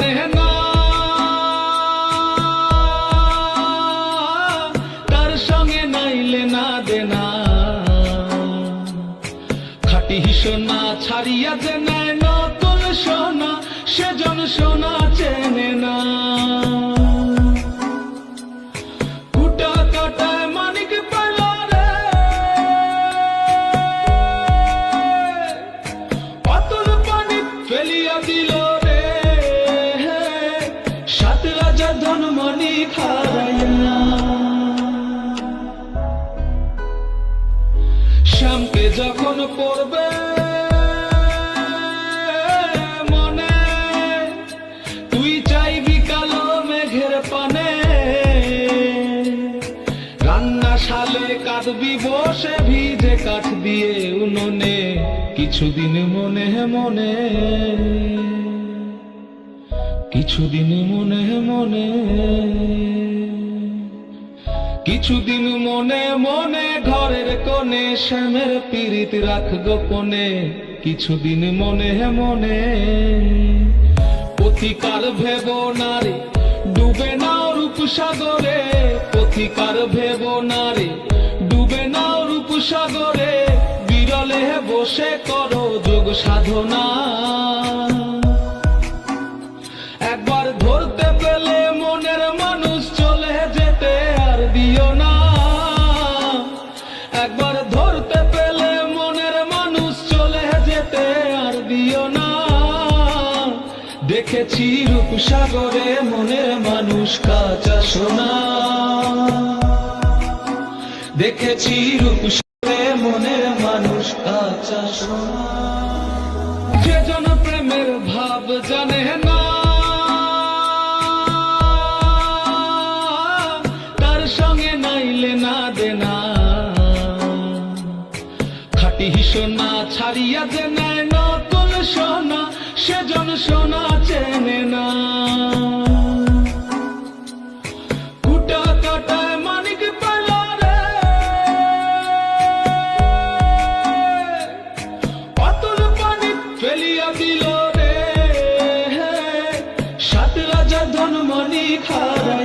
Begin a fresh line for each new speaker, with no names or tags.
জানে না। তার সঙ্গে নাইলে না দেনা। খাটি সোনা ছাড়িয়া যে নেয় নতুন সোনা, সেজন সোনা চেনে না। কুটা কাটায় মানিক যখন পড়বে মনে, তুই চাইবি কালো মেঘের পানে। রান্না শালে কাঁদবি, বসে ভিজে কাঠ দিয়ে উনুনে, কিছুদিন মনে মনে। কিছুদিন মনে মনে। কিছুদিন মনে মনে ঘরের কোণে শ্যামের পীড়িত রাখ গোপনে, কিছুদিন মনে মনে পথিকার ভেব নারে ডুবে নাও রূপসাগরে, পথিকার ভেব নারে ডুবে নাও রূপসাগরে, বিরলে বসে করো যোগ সাধনা। দেখেছি রূপসাগরে মনের মানুষ কাঁচা সোনা। দেখেছি রূপসাগরে মনের মানুষ কাঁচা সোনা। যে প্রেমের ভাব জানে না, তার সঙ্গে নাইলে না দেনা। খাটি সোনা ছাড়িয়া নেয় নতুন সোনা, সেজন সোনা দিল রে। সাত রাজা ধনমণি খারা